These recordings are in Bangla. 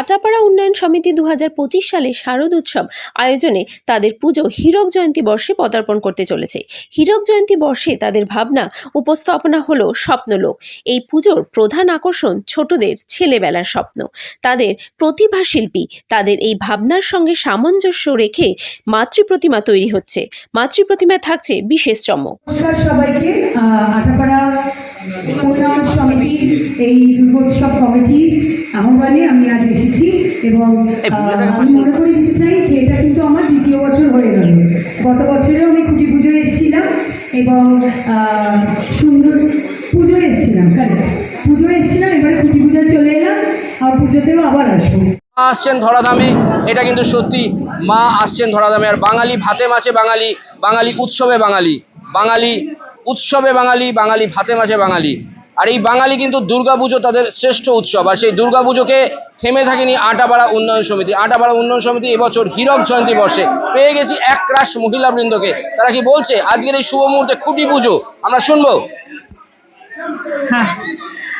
আটাপাড়া উন্নয়ন সমিতি দু হাজার পঁচিশ সালে শারদ উৎসব আয়োজনে তাদের পুজো হীরক জয়ন্তী বর্ষে পদার্পণ করতে চলেছে। হীরক জয়ন্তী বর্ষে তাদের ভাবনা উপস্থাপনা হলো স্বপ্নলোক। এই পুজোর প্রধান আকর্ষণ ছোটদের ছেলেবেলার স্বপ্ন। তাদের প্রতিভা শিল্পী তাদের এই ভাবনার সঙ্গে সামঞ্জস্য রেখে মাতৃপ্রতিমা তৈরি হচ্ছে। মাতৃপ্রতিমায় থাকছে বিশেষ চমক। সবাইকে আটাপাড়া উন্নয়ন সমিতির এই দুর্গোৎসব কমিটি আহ্বানে আমি আজ এসেছি এবং আমি মনে করে দিতে চাই যে এটা কিন্তু আমার দ্বিতীয় বছর হয়ে গেল গত বছরেও আমি খুঁটি এসেছিলাম এবং সুন্দর এসেছিলাম কারেক্ট এসেছিলাম এবারে খুঁটি চলে এলাম আর পুজোতেও আবার আসব আসছেন ধরাধামে, এটা কিন্তু সত্যি। মা আসছেন ধরাধামে। আর বাঙালি ভাতে মাছে বাঙালি বাঙালি উৎসবে বাঙালি। বাঙালি উৎসবে বাঙালি বাঙালি ভাতে মাছে বাঙালি। আর এই বাঙালি কিন্তু দুর্গাপুজো তাদের শ্রেষ্ঠ উৎসব। আর সেই দুর্গাপুজোকে থেমে থাকেনি আটাপাড়া উন্নয়ন সমিতি। আটাপাড়া উন্নয়ন সমিতি এবছর হীরক জয়ন্তী বর্ষে পেয়ে গেছি এক রাশ মহিলাবৃন্দকে তারা কি বলছে? আজকের এই শুভ মুহূর্তে খুঁটি পুজো, আমরা শুনব? হ্যাঁ।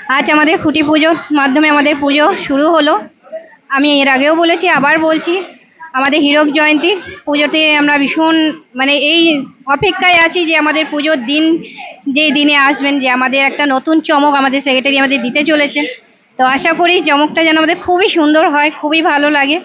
আজ আমাদের খুঁটি পুজোর মাধ্যমে আমাদের পুজো শুরু হলো। আমি এর আগেও বলেছি, আবার বলছি। আমাদের হীরক জয়ন্তী পুজোতে আমরা ভীষণ মানে এই অপেক্ষায় আছি যে আমাদের পুজোর দিন, যে দিনে আসবেন, যে আমাদের একটা নতুন চমক আমাদের সেক্রেটারি আমাদের দিতে চলেছেন। তো আশা করি চমকটা যেন আমাদের খুবই সুন্দর হয়, খুবই ভালো লাগে।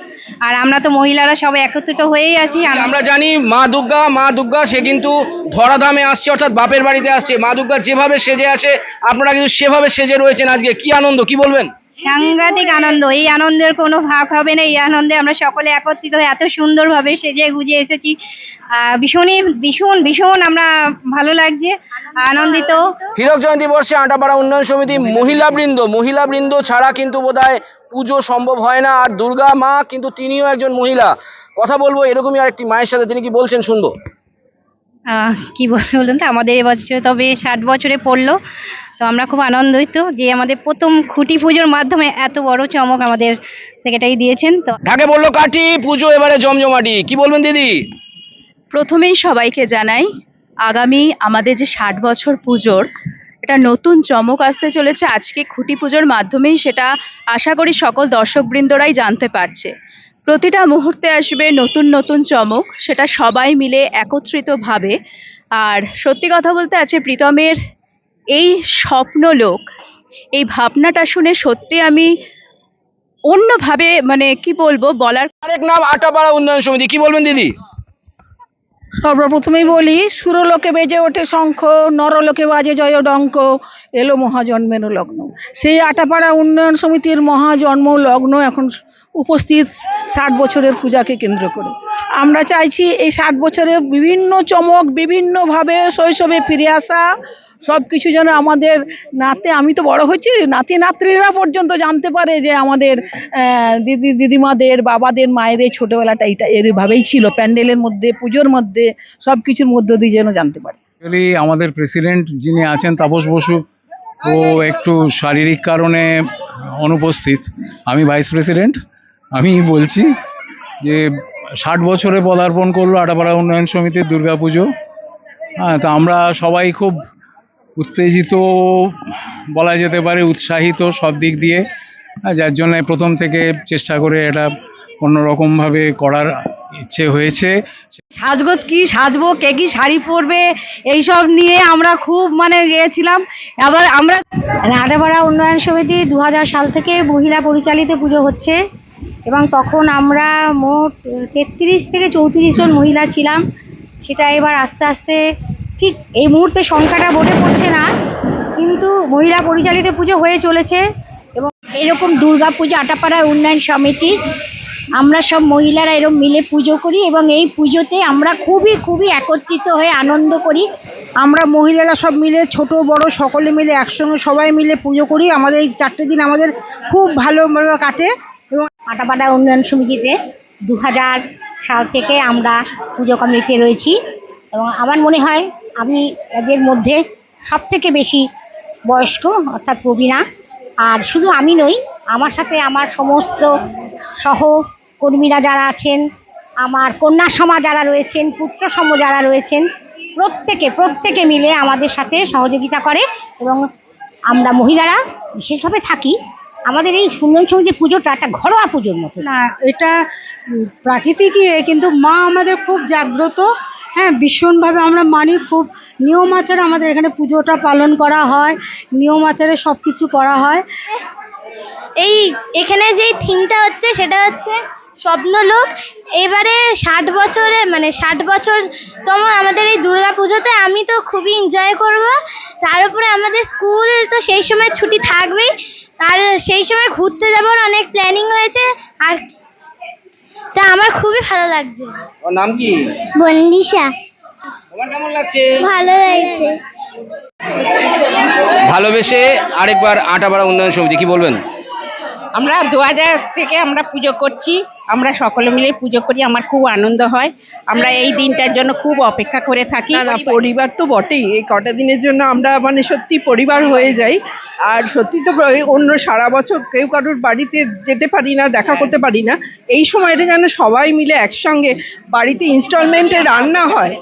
আর আমরা তো মহিলারা সবাই একত্রিত হয়েই আছি। আমরা জানি মা দুর্গা মা দুর্গা, সে কিন্তু ধরাধামে আসছে, অর্থাৎ বাপের বাড়িতে আসছে। মা দুর্গা যেভাবে সেজে আসে, আপনারা কিন্তু সেভাবে সেজে রয়েছেন আজকে। কি আনন্দ, কি বলবেন? সাংঘাতিক আনন্দ। এই আনন্দের কোনো ভাগ হবে না। এই আনন্দে আমরা সকলে একত্রিত হয়ে এত সুন্দরভাবে সেজে গুজে এসেছি। আহ, ভীষণই ভীষণ ভীষণ আমরা ভালো লাগছে আনন্দিত। হীরক জয়ন্তী বর্ষে আটাপাড়া উন্নয়ন সমিতি মহিলাবৃন্দ। মহিলাবৃন্দ ছাড়া কিন্তু বোধহয় পুজো সম্ভব হয় না। আর দুর্গা মা কিন্তু তিনিও একজন মহিলা। কথা বলব এরকমই আরেকটি মায়ের সাথে। তিনি কি বলছেন শুনব? আহ, কি বলব বলুন তো? আমাদের এবছর তবে ষাট বছরে পড়ল। তো আমরা খুব আনন্দিত যে আমাদের প্রথম খুঁটি পুজোর মাধ্যমে এত বড় চমক আমাদের সেক্রেটারি দিয়েছেন তো ঢাকে বলল কাটি পুজো এবারে জমজমাটি। কি বলবেন দিদি? প্রথমেই সবাইকে জানাই আগামী আমাদের যে ষাট বছর পুজোর এটা নতুন চমক আসতে চলেছে। আজকে খুঁটি পুজোর মাধ্যমেই সেটা আশা করি সকল দর্শকবৃন্দরাই জানতে পারছে। প্রতিটা মুহূর্তে আসবে নতুন নতুন চমক সেটা সবাই মিলে একত্রিতভাবে। আর সত্যি কথা বলতে আছে প্রীতমের এই স্বপ্নলোক এই ভাবনাটা শুনে সত্যি আমি অন্যভাবে মানে কি বলব বলার আরেক নাম আটাপাড়া উন্নয়ন সমিতি কি বলবেন দিদি? সর্বপ্রথমেই বলি সুরলোকে বেজে ওঠে শঙ্খ নরলোকে বাজে জয় ডঙ্ক এলো মহাজন্মের লগ্ন। সেই আটাপাড়া উন্নয়ন সমিতির মহাজন্ম লগ্ন এখন উপস্থিত ষাট বছরের পূজাকে কেন্দ্র করে। আমরা চাইছি এই ষাট বছরের বিভিন্ন চমক বিভিন্নভাবে শৈশবে ফিরে আসা সব কিছু যেন আমাদের নাতে, আমি তো বড় হয়েছি, নাতি নাতনিরা পর্যন্ত জানতে পারে যে আমাদের দিদি, দিদিমাদের, বাবাদের, মায়েদের ছোটবেলাটা এইটা, এরভাবেই ছিল, প্যান্ডেলের মধ্যে, পুজোর মধ্যে সব কিছুর মধ্য দিয়ে যেন জানতে পারে। আমাদের প্রেসিডেন্ট যিনি আছেন, তাপস বসু, ও একটু শারীরিক কারণে অনুপস্থিত। আমি ভাইস প্রেসিডেন্ট আমি বলছি যে ষাট বছরে পদার্পণ করল আটাপাড়া উন্নয়ন সমিতির দুর্গাপুজো। হ্যাঁ তো আমরা সবাই খুব উত্তেজিত বলা যেতে পারে, উৎসাহিত সব দিক দিয়ে। যার জন্য প্রথম থেকে চেষ্টা করে এটা অন্যরকমভাবে করার ইচ্ছে হয়েছে। সাজগোজ কি সাজবো, কে কি শাড়ি পরবে, এইসব নিয়ে আমরা খুব মানে গিয়েছিলাম আবার আমরা আটাপাড়া উন্নয়ন সমিতি দু হাজার সাল থেকে মহিলা পরিচালিত পুজো হচ্ছে এবং তখন আমরা মোট তেত্রিশ থেকে চৌত্রিশ জন মহিলা ছিলাম। সেটা এবার আস্তে আস্তে ঠিক এই মুহূর্তে সংখ্যাটা বোটে পড়ছে না কিন্তু মহিলা পরিচালিত পুজো হয়ে চলেছে এবং এরকম দুর্গা পুজো আটাপাড়া উন্নয়ন সমিতি আমরা সব মহিলারা এরকম মিলে পুজো করি এবং এই পুজোতে আমরা খুবই খুবই একত্রিত হয়ে আনন্দ করি। আমরা মহিলারা সব মিলে ছোট বড় সকলে মিলে একসঙ্গে সবাই মিলে পুজো করি। আমাদের এই চারটে দিন আমাদের খুব ভালোভাবে কাটে এবং আটাপাড়া উন্নয়ন সমিতিতে দু হাজার সাল থেকে আমরা পুজো কমিটিতে রয়েছি এবং আমার মনে হয় আমি এদের মধ্যে সব থেকে বেশি বয়স্ক অর্থাৎ প্রবীণা। আর শুধু আমি নই আমার সাথে আমার সমস্ত সহকর্মীরা যারা আছেন আমার কন্যা সমাজ যারা রয়েছেন পুত্র সম যারা রয়েছেন প্রত্যেকে প্রত্যেকে মিলে আমাদের সাথে সহযোগিতা করে এবং আমরা মহিলারা বিশেষভাবে থাকি। আমাদের এই সুন্দর সমিতির পুজোটা একটা ঘরোয়া পুজোর মতো। না এটা উম, প্রাকৃতিকই কিন্তু মা আমাদের খুব জাগ্রত। হ্যাঁ ভীষণভাবে আমরা মানি, খুব নিয়ম আচারে আমাদের এখানে পুজোটা পালন করা হয়, নিয়ম আচারে সব কিছু করা হয়। এই এখানে যেই থিমটা হচ্ছে সেটা হচ্ছে স্বপ্নলোক। এবারে ষাট বছরে মানে ষাট বছর বছরতম আমাদের এই দুর্গা পুজোতে আমি তো খুবই এনজয় করব। তার উপরে আমাদের স্কুল তো সেই সময় ছুটি থাকবেই। আর সেই সময় ঘুরতে যাওয়ার অনেক প্ল্যানিং হয়েছে। আর আমার খুবই ভালো লাগছে। ওর নাম কি? বন্দিশা। তোমার কেমন লাগছে? ভালো লাগছে। ভালোবেসে আরেকবার আটাপাড়া উন্নয়ন সমিতি কি বলবেন? আমরা দু হাজার থেকে আমরা পুজো করছি। আমরা সকলে মিলে পুজো করি আমার খুব আনন্দ হয়। আমরা এই দিনটার জন্য খুব অপেক্ষা করে থাকি। না পরিবার তো বটেই। এই কটা দিনের জন্য আমরা মানে সত্যি পরিবার হয়ে যাই। আর সত্যি তো অন্য সারা বছর কেউ কারোর বাড়িতে যেতে পারি না দেখা করতে পারি না। এই সময়টা যেন সবাই মিলে একসঙ্গে বাড়িতে ইনস্টলমেন্টে রান্না হয়